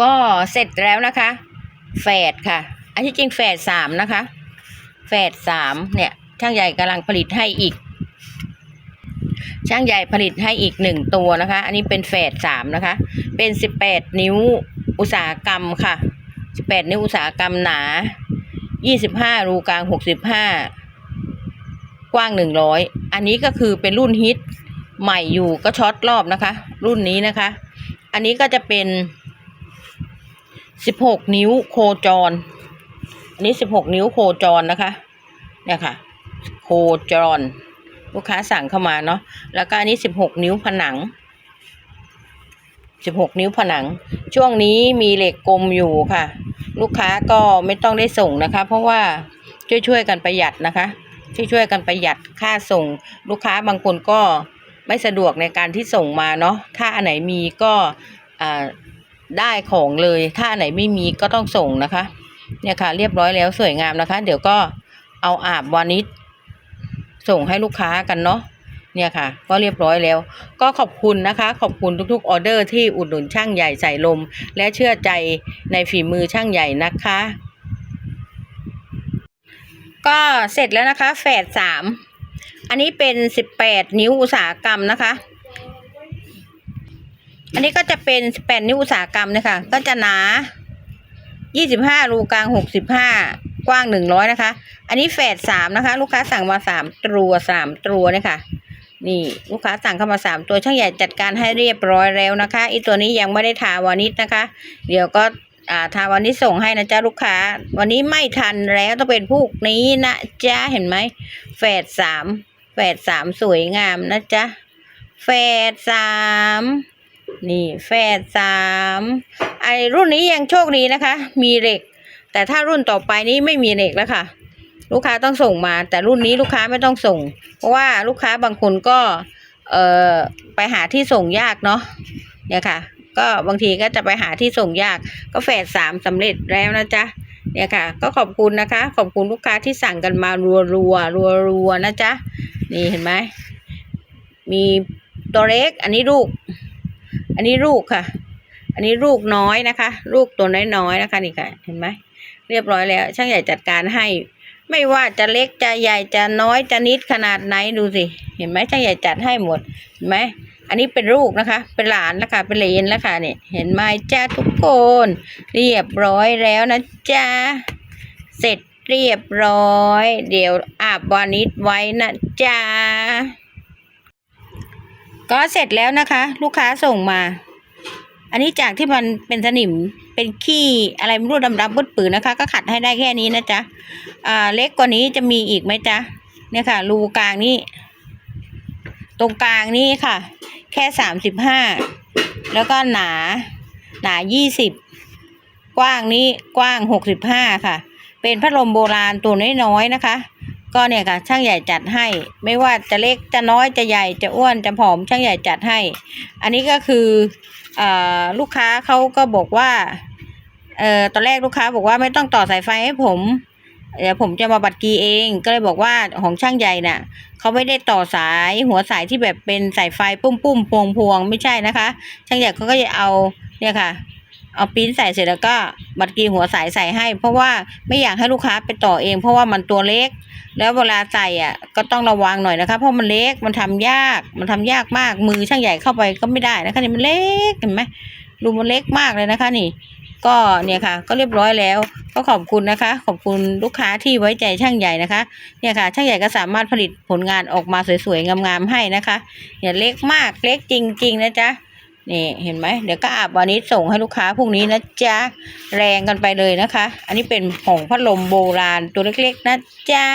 ก็เสร็จแล้วนะคะ แฝดค่ะ อันที่จริงแฝดสามนะคะ แฝดสามเนี่ย ช่างใหญ่กำลังผลิตให้อีก ช่างใหญ่ผลิตให้อีกหนึ่งตัวนะคะ อันนี้เป็นแฝดสามนะคะ เป็นสิบแปดนิ้วอุตสาหกรรมค่ะสิบแปดนิ้วอุตสาหกรรมหนายี่สิบห้ารูกลางหกสิบห้ากว้างหนึ่งร้อยอันนี้ก็คือเป็นรุ่นฮิตใหม่อยู่ก็ช็อตรอบนะคะ รุ่นนี้นะคะ อันนี้ก็จะเป็น สิบหกนิ้วโคจร อันนี้สิบหกนิ้วโคจรนะคะ เนี่ยค่ะ โคจร ลูกค้าสั่งเข้ามาเนาะ แล้วก็อันนี้สิบหกนิ้วผนังสิบหกนิ้วผนัง ช่วงนี้มีเหล็กกลมอยู่ค่ะ ลูกค้าก็ไม่ต้องได้ส่งนะคะ เพราะว่าช่วยๆกันประหยัดนะคะช่วยๆกันประหยัดค่าส่ง ลูกค้าบางคนก็ไม่สะดวกในการที่ส่งมาเนาะถ้าอันไหนมีก็อ่า ได้ของเลย ถ้าไหนไม่มีก็ต้องส่งนะคะ เนี่ยค่ะ เรียบร้อยแล้วสวยงามนะคะ เดี๋ยวก็เอาอาบวานิชส่งให้ลูกค้ากันเนาะเนี่ยค่ะ ก็เรียบร้อยแล้ว ก็ขอบคุณนะคะ ขอบคุณทุกๆออเดอร์ที่อุดหนุนช่างใหญ่ใส่ลม และเชื่อใจในฝีมือช่างใหญ่นะคะ ก็เสร็จแล้วนะคะ แฝดสามอันนี้เป็นสิบแปดนิ้วอุตสาหกรรมนะคะ อันนี้ก็จะเป็นสิบแปดนิ้วอุตสาหกรรมนะคะ ก็จะหนายี่สิบห้ารูกลางหกสิบห้ากว้างหนึ่งร้อยนะคะ อันนี้แฝดสามนะคะ ลูกค้าสั่งมาสามตัวสามตัวนี่ยค่ะนี่ ลูกค้าสั่งเข้ามาสามตัวช่างใหญ่จัดการให้เรียบร้อยแล้วนะคะอีตัวนี้ยังไม่ได้ทาวานิชนะคะ เดี๋ยวก็อาทาวันนี้ส่งให้นะจ๊ะลูกค้า วันนี้ไม่ทันแล้วต้องเป็นพวกนี้นะจ๊ะเห็นไหมแฝดสามแฝดสามสวยงามนะจ๊ะแฝดสาม นี่แฝดสามไอรุ่นนี้ยังโชคดีนะคะ มีเหล็ก แต่ถ้ารุ่นต่อไปนี้ไม่มีเหล็กแล้วค่ะ ลูกค้าต้องส่งมา แต่รุ่นนี้ลูกค้าไม่ต้องส่ง เพราะว่าลูกค้าบางคนก็เอ่อไปหาที่ส่งยากเนาะเนี่ยค่ะ ก็บางทีก็จะไปหาที่ส่งยากก็แฝดสามสำเร็จแล้วนะจ๊ะเนี่ยค่ะ ก็ขอบคุณนะคะ ขอบคุณลูกค้าที่สั่งกันมารัวรัวรัวรัวนะจ๊ะนี่เห็นไหมมีตัวเล็กอันนี้ลูก อันนี้ลูกค่ะ อันนี้ลูกน้อยนะคะ ลูกตัวน้อยๆนะคะนี่ค่ะ เห็นไหมเรียบร้อยแล้ว ช่างใหญ่จัดการให้ ไม่ว่าจะเล็กจะใหญ่จะน้อยจะนิดขนาดไหนดูสิ เห็นไหมช่างใหญ่จัดให้หมด เห็นไหมอันนี้เป็นลูกนะคะ เป็นหลานนะคะเป็นเลนแล้วค่ะเนี่ยเห็นไหมจ้าทุกคน เรียบร้อยแล้วนะจ้าเสร็จเรียบร้อย เดี๋ยวอาบวานิชไว้นะจ้า ก็เสร็จแล้วนะคะ ลูกค้าส่งมา อันนี้จากที่มันเป็นสนิมเป็นขี้อะไรไม่รู้ดำๆปื้ดปืนนะคะ ก็ขัดให้ได้แค่นี้นะจ๊ะอ่าเล็กกว่านี้จะมีอีกไหมจ๊ะเนี่ยค่ะ รูกลางนี่ตรงกลางนี่ค่ะ แค่สามสิบห้าแล้วก็หนา หนายี่สิบกว้างนี้กว้างหกสิบห้าค่ะ เป็นพัดลมโบราณตัวน้อยๆนะคะ ก็เนี่ยค่ะช่างใหญ่จัดให้ ไม่ว่าจะเล็กจะน้อยจะใหญ่จะอ้วนจะผอมช่างใหญ่จัดให้ อันนี้ก็คืออลูกค้าเขาก็บอกว่าเออตอนแรกลูกค้าบอกว่าไม่ต้องต่อสายไฟให้ผมเดี๋ยวผมจะมาบัดกีเองก็เลยบอกว่าของช่างใหญ่น่ะเขาไม่ได้ต่อสายหัวสายที่แบบเป็นสายไฟปุ้มปุ้มพวงพวงไม่ใช่นะคะ ช่างใหญ่เขาก็จะเอาเนี่ยค่ะ เอาปิ้นใส่เสร็จแล้วก็บัดกีหัวสายใส่ให้ เพราะว่าไม่อยากให้ลูกค้าไปต่อเอง เพราะว่ามันตัวเล็ก แล้วเวลาใส่อะก็ต้องระวังหน่อยนะคะเพราะมันเล็กมันทำยากมันทำยากมากมือช่างใหญ่เข้าไปก็ไม่ได้นะคะนี่มันเล็กเห็นไหมรูมันเล็กมากเลยนะคะนี่ ก็เนี่ยค่ะ ก็เรียบร้อยแล้ว ก็ขอบคุณนะคะ ขอบคุณลูกค้าที่ไว้ใจช่างใหญ่นะคะ เนี่ยค่ะ ช่างใหญ่ก็สามารถผลิตผลงานออกมาสวยๆงามๆให้นะคะ เนี่ยเล็กมากเล็กจริงๆนะจ๊ะ นี่เห็นไหมเดี๋ยวก็อาบวันนี้ส่งให้ลูกค้าพรุ่งนี้นะจ๊ะแรงกันไปเลยนะคะ อันนี้เป็นของพัดลมโบราณตัวเล็กๆนะจ๊ะ